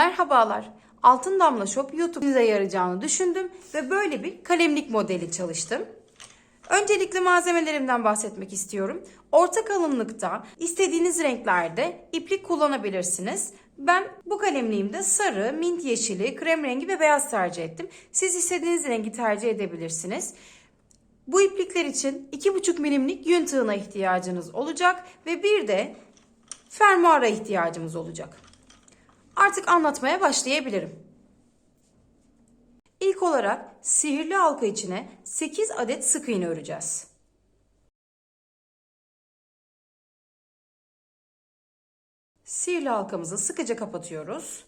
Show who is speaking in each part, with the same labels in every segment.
Speaker 1: Merhabalar. Altın Damla Shop YouTube'da yarayacağını düşündüm ve böyle bir kalemlik modeli çalıştım. Öncelikle malzemelerimden bahsetmek istiyorum. Orta kalınlıkta istediğiniz renklerde iplik kullanabilirsiniz. Ben bu kalemliğimde sarı, mint yeşili, krem rengi ve beyaz tercih ettim. Siz istediğiniz rengi tercih edebilirsiniz. Bu iplikler için 2,5 milimlik yün tığına ihtiyacınız olacak ve bir de fermuara ihtiyacımız olacak. Artık anlatmaya başlayabilirim. İlk olarak sihirli halka içine 8 adet sık iğne öreceğiz. Sihirli halkamızı sıkıca kapatıyoruz.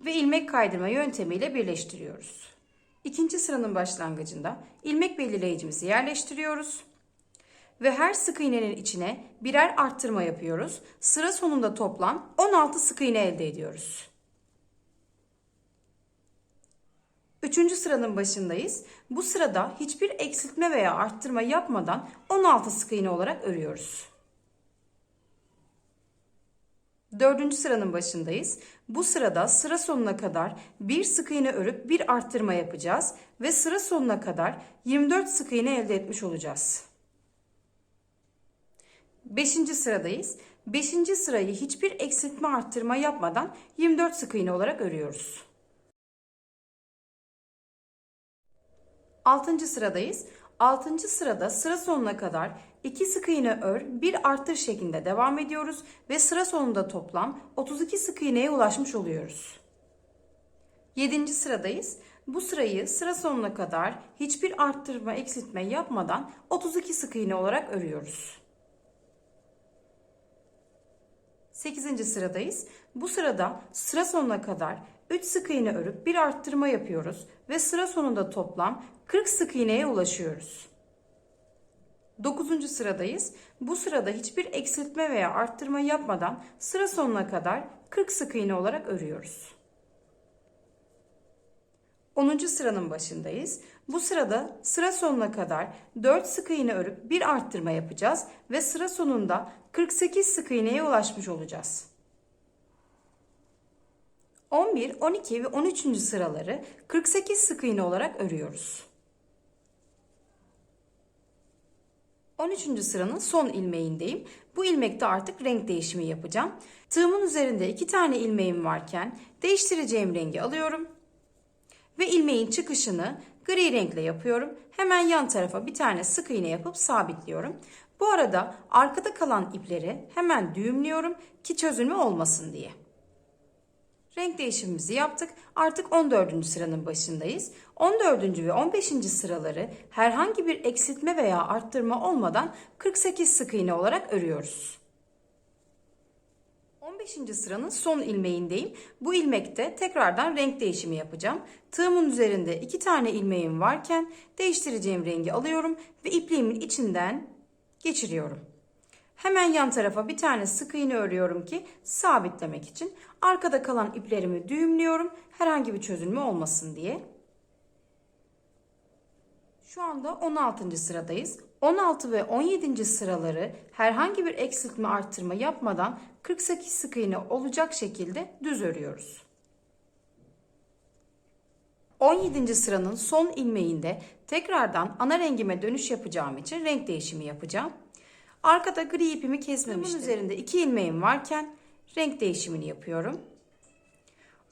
Speaker 1: Ve ilmek kaydırma yöntemiyle birleştiriyoruz. İkinci sıranın başlangıcında ilmek belirleyicimizi yerleştiriyoruz ve her sık iğnenin içine birer arttırma yapıyoruz. Sıra sonunda toplam 16 sık iğne elde ediyoruz. Üçüncü sıranın başındayız. Bu sırada hiçbir eksiltme veya arttırma yapmadan 16 sık iğne olarak örüyoruz. Dördüncü sıranın başındayız. Bu sırada sıra sonuna kadar bir sık iğne örüp bir arttırma yapacağız ve sıra sonuna kadar 24 sık iğne elde etmiş olacağız. Beşinci sıradayız. Beşinci sırayı hiçbir eksiltme arttırma yapmadan 24 sık iğne olarak örüyoruz. Altıncı sıradayız. Altıncı sırada sıra sonuna kadar 2 sık iğne ör, bir arttır şeklinde devam ediyoruz ve sıra sonunda toplam 32 sık iğneye ulaşmış oluyoruz. Yedinci sıradayız. Bu sırayı sıra sonuna kadar hiçbir arttırma, eksiltme yapmadan 32 sık iğne olarak örüyoruz. 8. sıradayız. Bu sırada sıra sonuna kadar 3 sık iğne örüp bir arttırma yapıyoruz ve sıra sonunda toplam 40 sık iğneye ulaşıyoruz. 9. sıradayız. Bu sırada hiçbir eksiltme veya arttırma yapmadan sıra sonuna kadar 40 sık iğne olarak örüyoruz. 10. sıranın başındayız. Bu sırada sıra sonuna kadar 4 sık iğne örüp bir arttırma yapacağız ve sıra sonunda 48 sık iğneye ulaşmış olacağız. 11, 12 ve 13. sıraları 48 sık iğne olarak örüyoruz. 13. sıranın son ilmeğindeyim. Bu ilmekte artık renk değişimi yapacağım. Tığımın üzerinde iki tane ilmeğim varken değiştireceğim rengi alıyorum. Ve ilmeğin çıkışını gri renkle yapıyorum. Hemen yan tarafa bir tane sık iğne yapıp sabitliyorum. Bu arada arkada kalan ipleri hemen düğümlüyorum ki çözülme olmasın diye. Renk değişimimizi yaptık. Artık 14. sıranın başındayız. 14. ve 15. sıraları herhangi bir eksiltme veya arttırma olmadan 48 sık iğne olarak örüyoruz. 15. sıranın son ilmeğindeyim. Bu ilmekte tekrardan renk değişimi yapacağım. Tığımın üzerinde iki tane ilmeğim varken değiştireceğim rengi alıyorum ve ipliğimin içinden geçiriyorum. Hemen yan tarafa bir tane sık iğne örüyorum ki sabitlemek için. Arkada kalan iplerimi düğümlüyorum. Herhangi bir çözülme olmasın diye. Şu anda 16. sıradayız. 16 ve 17. sıraları herhangi bir eksiltme arttırma yapmadan 48 sık iğne olacak şekilde düz örüyoruz. 17. sıranın son ilmeğinde tekrardan ana rengime dönüş yapacağım için renk değişimi yapacağım. Arkada gri ipimi kesmemiştim. üzerinde iki ilmeğim varken renk değişimini yapıyorum.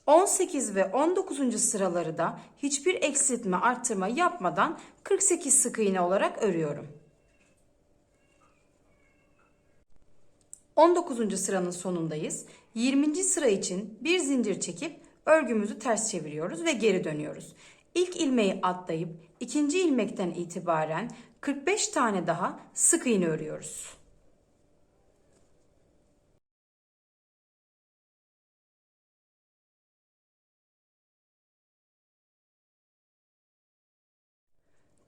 Speaker 1: 18 ve 19. sıraları da hiçbir eksiltme arttırma yapmadan 48 sık iğne olarak örüyorum. 19. sıranın sonundayız. 20. sıra için bir zincir çekip örgümüzü ters çeviriyoruz ve geri dönüyoruz. İlk ilmeği atlayıp ikinci ilmekten itibaren 45 tane daha sık iğne örüyoruz.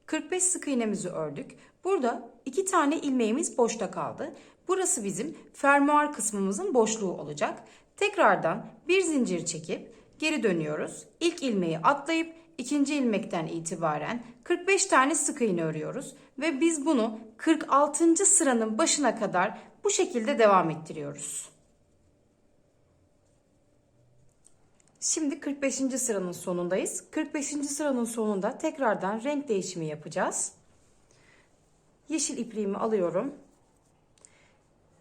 Speaker 1: ...45 sık iğnemizi ördük. Burada iki tane ilmeğimiz boşta kaldı. Burası bizim fermuar kısmımızın boşluğu olacak. Tekrardan bir zincir çekip geri dönüyoruz. İlk ilmeği atlayıp ikinci ilmekten itibaren 45 tane sık iğne örüyoruz ve biz bunu 46. sıranın başına kadar bu şekilde devam ettiriyoruz. Şimdi 45. sıranın sonundayız. 45. sıranın sonunda tekrardan renk değişimi yapacağız. Yeşil ipliğimi alıyorum.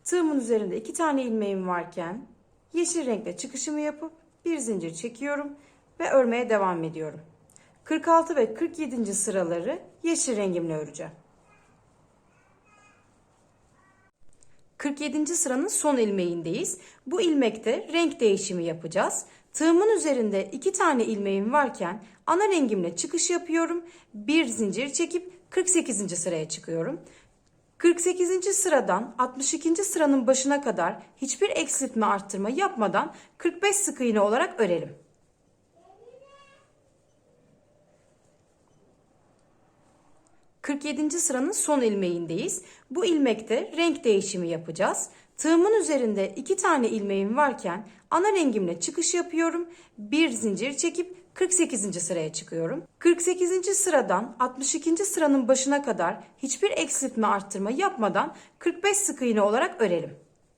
Speaker 1: Tığımın üzerinde iki tane ilmeğim varken yeşil renkle çıkışımı yapıp bir zincir çekiyorum ve örmeye devam ediyorum. 46 ve 47. sıraları yeşil rengimle öreceğim. 47. sıranın son ilmeğindeyiz. Bu ilmekte renk değişimi yapacağız. Tığımın üzerinde iki tane ilmeğim varken ana rengimle çıkış yapıyorum. Bir zincir çekip 48. sıraya çıkıyorum. 48. sıradan 62. sıranın başına kadar hiçbir eksiltme arttırma yapmadan 45 sık iğne olarak örelim. ...47. sıranın son ilmeğindeyiz. Bu ilmekte renk değişimi yapacağız. Tığımın üzerinde iki tane ilmeğim varken ana rengimle çıkış yapıyorum. Bir zincir çekip 48. sıraya çıkıyorum. 48. sıradan 62. sıranın başına kadar hiçbir eksiltme arttırma yapmadan 45 sık iğne olarak örelim.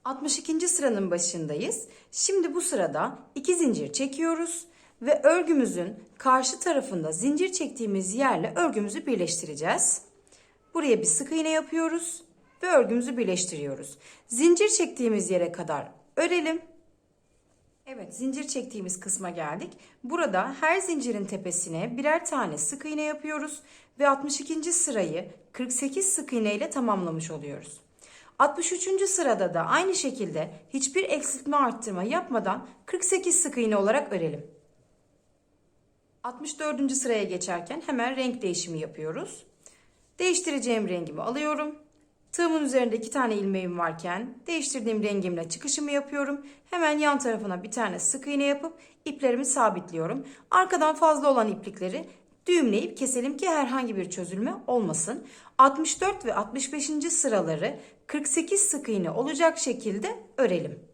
Speaker 1: 62. sıranın başındayız. Şimdi bu sırada 2 zincir çekiyoruz ve örgümüzün karşı tarafında zincir çektiğimiz yerle örgümüzü birleştireceğiz. Buraya bir sık iğne yapıyoruz ve örgümüzü birleştiriyoruz. Zincir çektiğimiz yere kadar örelim. Evet zincir çektiğimiz kısma geldik. Burada her zincirin tepesine birer tane sık iğne yapıyoruz ve 62. sırayı 48 sık iğne ile tamamlamış oluyoruz. 63. sırada da aynı şekilde hiçbir eksiltme arttırma yapmadan 48 sık iğne olarak örelim. 64. sıraya geçerken hemen renk değişimi yapıyoruz. Değiştireceğim rengimi alıyorum. Tığımın üzerinde iki tane ilmeğim varken değiştirdiğim rengimle çıkışımı yapıyorum. Hemen yan tarafına bir tane sık iğne yapıp iplerimi sabitliyorum. Arkadan fazla olan iplikleri düğümleyip keselim ki herhangi bir çözülme olmasın. 64 ve 65. sıraları 48 sık iğne olacak şekilde örelim.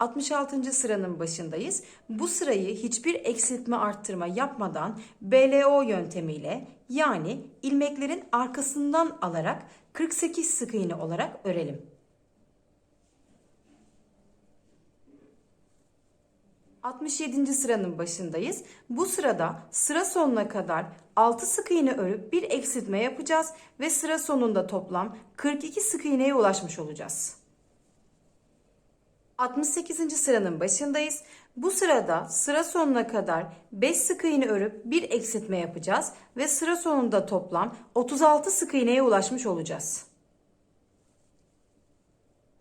Speaker 1: 66. sıranın başındayız. Bu sırayı hiçbir eksiltme arttırma yapmadan BLO yöntemiyle yani ilmeklerin arkasından alarak 48 sık iğne olarak örelim. 67. sıranın başındayız. Bu sırada sıra sonuna kadar 6 sık iğne örüp bir eksiltme yapacağız ve sıra sonunda toplam 42 sık iğneye ulaşmış olacağız. 68. sıranın başındayız. Bu sırada sıra sonuna kadar 5 sık iğne örüp bir eksiltme yapacağız ve sıra sonunda toplam 36 sık iğneye ulaşmış olacağız.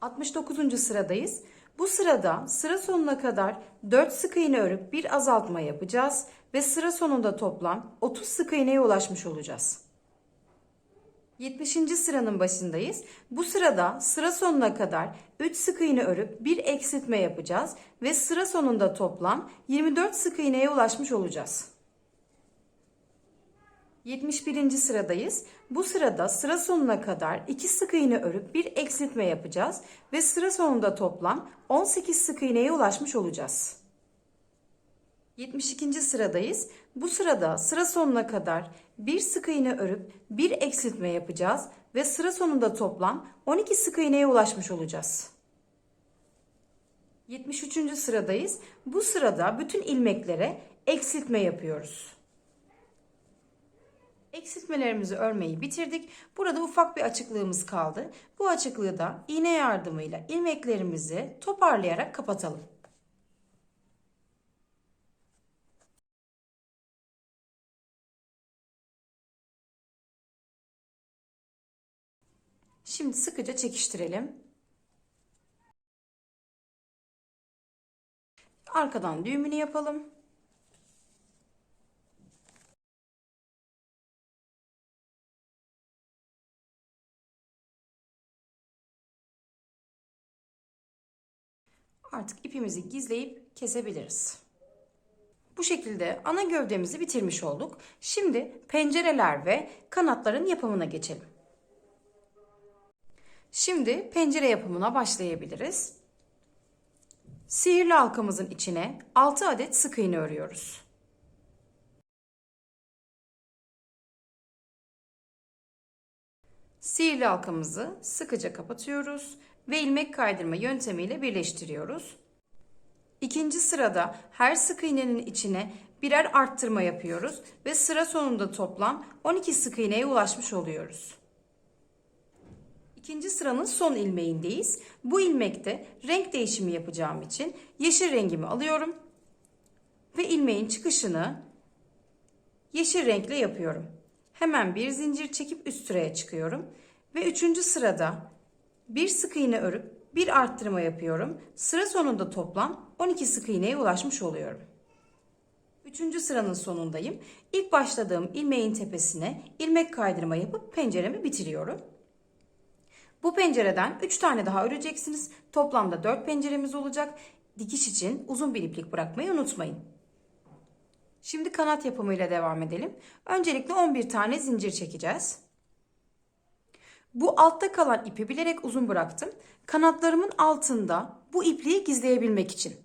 Speaker 1: 69. sıradayız. Bu sırada sıra sonuna kadar 4 sık iğne örüp bir azaltma yapacağız ve sıra sonunda toplam 30 sık iğneye ulaşmış olacağız. 70. sıranın başındayız. Bu sırada sıra sonuna kadar 3 sık iğne örüp bir eksiltme yapacağız ve sıra sonunda toplam 24 sık iğneye ulaşmış olacağız. 71. sıradayız. Bu sırada sıra sonuna kadar 2 sık iğne örüp bir eksiltme yapacağız ve sıra sonunda toplam 18 sık iğneye ulaşmış olacağız. 72. sıradayız. Bu sırada sıra sonuna kadar bir sık iğne örüp bir eksiltme yapacağız ve sıra sonunda toplam 12 sık iğneye ulaşmış olacağız. 73. sıradayız. Bu sırada bütün ilmeklere eksiltme yapıyoruz. Eksiltmelerimizi örmeyi bitirdik. Burada ufak bir açıklığımız kaldı. Bu açıklığı da iğne yardımıyla ilmeklerimizi toparlayarak kapatalım. Şimdi sıkıca çekiştirelim. Arkadan düğümünü yapalım. Artık ipimizi gizleyip kesebiliriz. Bu şekilde ana gövdemizi bitirmiş olduk. Şimdi pencereler ve kanatların yapımına geçelim. Şimdi pencere yapımına başlayabiliriz. Sihirli halkamızın içine 6 adet sık iğne örüyoruz. Sihirli halkamızı sıkıca kapatıyoruz ve ilmek kaydırma yöntemiyle birleştiriyoruz. İkinci sırada her sık iğnenin içine birer arttırma yapıyoruz ve sıra sonunda toplam 12 sık iğneye ulaşmış oluyoruz. İkinci sıranın son ilmeğindeyiz. Bu ilmekte renk değişimi yapacağım için yeşil rengimi alıyorum ve ilmeğin çıkışını yeşil renkle yapıyorum. Hemen bir zincir çekip üst sıraya çıkıyorum ve üçüncü sırada bir sık iğne örüp bir arttırma yapıyorum. Sıra sonunda toplam 12 sık iğneye ulaşmış oluyorum. Üçüncü sıranın sonundayım. İlk başladığım ilmeğin tepesine ilmek kaydırma yapıp penceremi bitiriyorum. Bu pencereden 3 tane daha öreceksiniz. Toplamda 4 penceremiz olacak. Dikiş için uzun bir iplik bırakmayı unutmayın. Şimdi kanat yapımıyla devam edelim. Öncelikle 11 tane zincir çekeceğiz. Bu altta kalan ipi bilerek uzun bıraktım. Kanatlarımın altında bu ipliği gizleyebilmek için.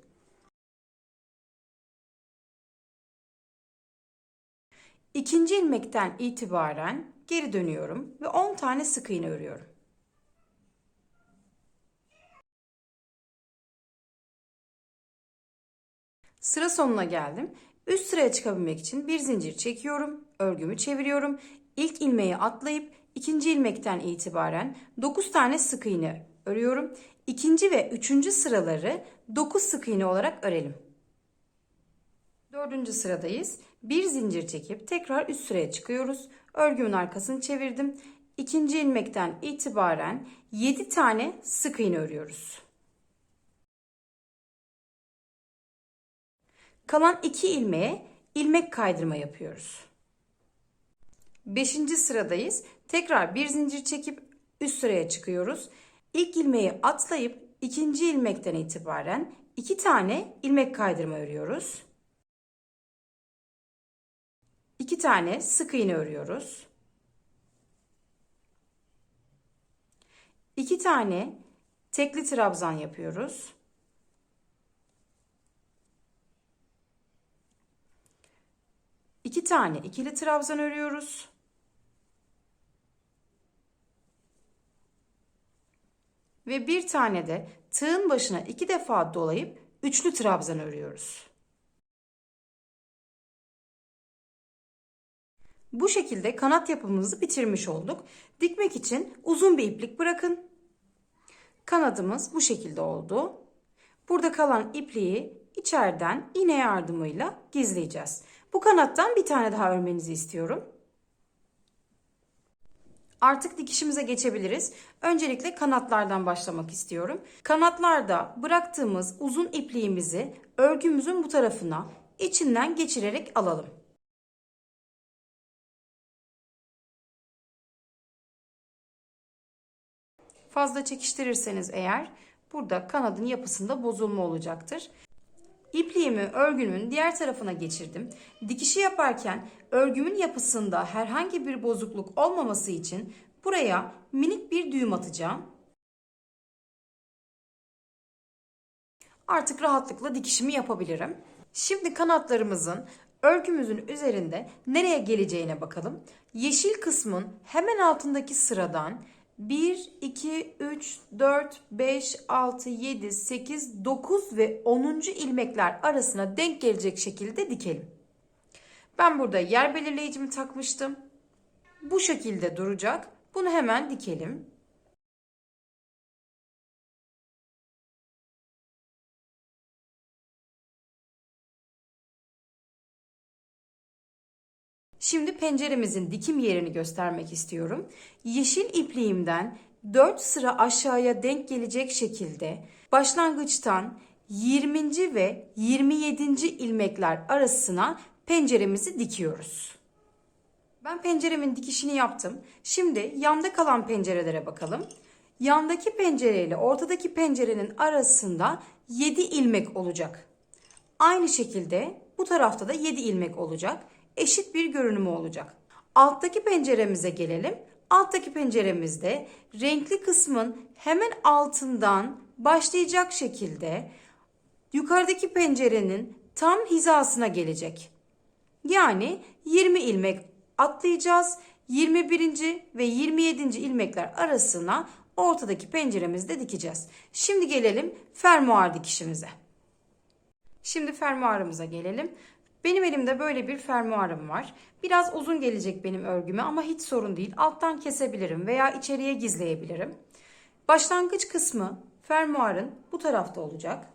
Speaker 1: İkinci ilmekten itibaren geri dönüyorum ve 10 tane sık iğne örüyorum. Sıra sonuna geldim. Üst sıraya çıkabilmek için bir zincir çekiyorum, örgümü çeviriyorum. İlk ilmeği atlayıp ikinci ilmekten itibaren 9 tane sık iğne örüyorum. İkinci ve üçüncü sıraları 9 sık iğne olarak örelim. Dördüncü sıradayız. Bir zincir çekip tekrar üst sıraya çıkıyoruz. Örgümün arkasını çevirdim. İkinci ilmekten itibaren 7 tane sık iğne örüyoruz. Kalan iki ilmeğe ilmek kaydırma yapıyoruz. Beşinci sıradayız. Tekrar bir zincir çekip üst sıraya çıkıyoruz. İlk ilmeği atlayıp ikinci ilmekten itibaren iki tane ilmek kaydırma örüyoruz. İki tane sık iğne örüyoruz. İki tane tekli trabzan yapıyoruz. İki tane ikili trabzan örüyoruz. Ve bir tane de tığın başına iki defa dolayıp üçlü trabzan örüyoruz. Bu şekilde kanat yapımımızı bitirmiş olduk. Dikmek için uzun bir iplik bırakın. Kanadımız bu şekilde oldu. Burada kalan ipliği içeriden iğne yardımıyla gizleyeceğiz. Bu kanattan bir tane daha örmenizi istiyorum. Artık dikişimize geçebiliriz. Öncelikle kanatlardan başlamak istiyorum. Kanatlarda bıraktığımız uzun ipliğimizi örgümüzün bu tarafına içinden geçirerek alalım. Fazla çekiştirirseniz eğer burada kanadın yapısında bozulma olacaktır. İpliğimi örgünün diğer tarafına geçirdim. Dikişi yaparken örgümün yapısında herhangi bir bozukluk olmaması için buraya minik bir düğüm atacağım. Artık rahatlıkla dikişimi yapabilirim. Şimdi kanatlarımızın örgümüzün üzerinde nereye geleceğine bakalım. Yeşil kısmın hemen altındaki sıradan 1, 2, 3, 4, 5, 6, 7, 8, 9 ve 10. ilmekler arasına denk gelecek şekilde dikelim. Ben burada yer belirleyicimi takmıştım. Bu şekilde duracak. Bunu hemen dikelim. Şimdi penceremizin dikim yerini göstermek istiyorum. Yeşil ipliğimden 4 sıra aşağıya denk gelecek şekilde başlangıçtan 20. ve 27. ilmekler arasına penceremizi dikiyoruz. Ben penceremin dikişini yaptım. Şimdi yanda kalan pencerelere bakalım. Yandaki pencere ile ortadaki pencerenin arasında 7 ilmek olacak. Aynı şekilde bu tarafta da 7 ilmek olacak eşit bir görünümü olacak. Alttaki penceremize gelelim. Alttaki penceremizde renkli kısmın hemen altından başlayacak şekilde yukarıdaki pencerenin tam hizasına gelecek. Yani 20 ilmek atlayacağız. 21. ve 27. ilmekler arasına ortadaki penceremizde dikeceğiz. Şimdi gelelim fermuar dikişimize. Şimdi fermuarımıza gelelim. Benim elimde böyle bir fermuarım var. Biraz uzun gelecek benim örgüme ama hiç sorun değil. Alttan kesebilirim veya içeriye gizleyebilirim. Başlangıç kısmı fermuarın bu tarafta olacak.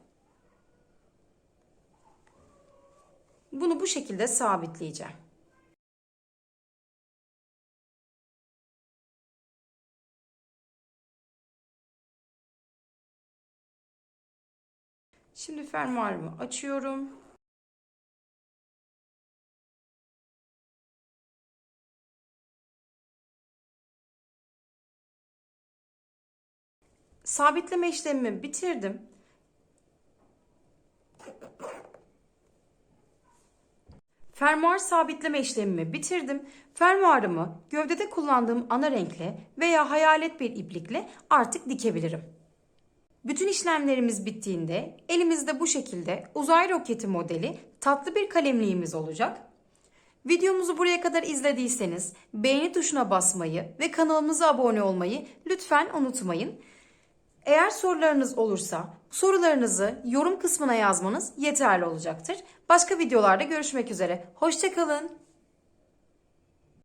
Speaker 1: Bunu bu şekilde sabitleyeceğim. Şimdi fermuarımı açıyorum. Sabitleme işlemimi bitirdim. Fermuar sabitleme işlemimi bitirdim. Fermuarımı gövdede kullandığım ana renkle veya hayalet bir iplikle artık dikebilirim. Bütün işlemlerimiz bittiğinde elimizde bu şekilde uzay roketi modeli tatlı bir kalemliğimiz olacak. Videomuzu buraya kadar izlediyseniz beğeni tuşuna basmayı ve kanalımıza abone olmayı lütfen unutmayın. Eğer sorularınız olursa sorularınızı yorum kısmına yazmanız yeterli olacaktır. Başka videolarda görüşmek üzere. Hoşçakalın.